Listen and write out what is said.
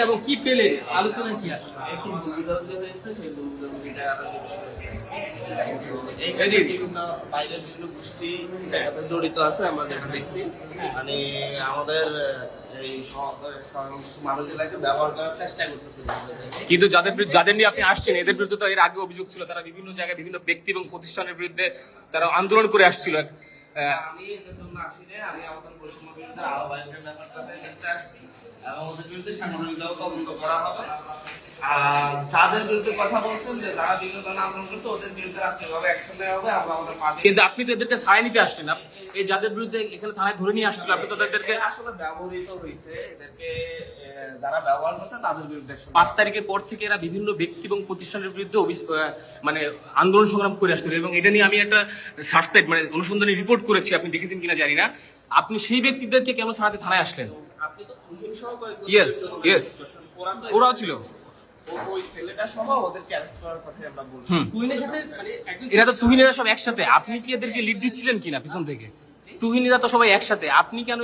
এবং কি পেলে আলোচনায় কি সেই বাইরের বিভিন্ন গোষ্ঠী জড়িত আছে আমরা যেটা দেখছি। মানে আমাদের। কিন্তু যাদের বিরুদ্ধে- যাদের নিয়ে আপনি আসছেন এদের বিরুদ্ধে তো এর আগে অভিযোগ ছিল তারা বিভিন্ন জায়গায় বিভিন্ন ব্যক্তি এবং প্রতিষ্ঠানের বিরুদ্ধে তারা আন্দোলন করে আসছিল। আমি এদের জন্য আসিনি আমি আমাদের বৈষম্য বিরুদ্ধে আহ্বায়কের ব্যাপারটাতে দেখতে আসছি, এবং ওদের বিরুদ্ধে সাংগঠনিকভাবে তদন্ত করা হবে। আর যাদের বিরুদ্ধে কথা বলছেন যে যারা বিভিন্ন আন্দোলন করছে ওদের বিরুদ্ধে রাষ্ট্রীয়ভাবে অ্যাকশন নেওয়া হবে আমরা আমাদের পার্টি কিন্তু আপনি তো এদেরকে ছাড়াই নিতে আসলেন। এই যাদের বিরুদ্ধে এখানে থানায় ধরে নিয়ে আসছিল আপনি তো তাদেরকে আসলে ব্যবহৃত হয়েছে এদেরকে যারা ব্যবহার করছে তাদের বিরুদ্ধে পাঁচ তারিখের পর থেকে এরা বিভিন্ন ব্যক্তি এবং প্রতিষ্ঠানের বিরুদ্ধে মানে আন্দোলন সংগ্রাম করে আসছিল এবং এটা নিয়ে আমি একটা সার্চ মানে অনুসন্ধানী রিপোর্ট করেছি আপনি দেখেছেন কিনা জানি না। আপনি সেই ব্যক্তিদেরকে কেন ছাড়াতে থানায় আসলেন? আপনি তো ওরাও ছিল। ওই ছেলেটা সহ ওদেরকে অ্যারেস্ট করার কথাই আমরা বলছি। তুহিনের সাথে মানে এরা তো তুহিনেরা সব একসাথে। আপনি কি এদেরকে লিড দিচ্ছিলেন কিনা পিছন থেকে? তুহিনেরা তো সবাই একসাথে। আপনি কেন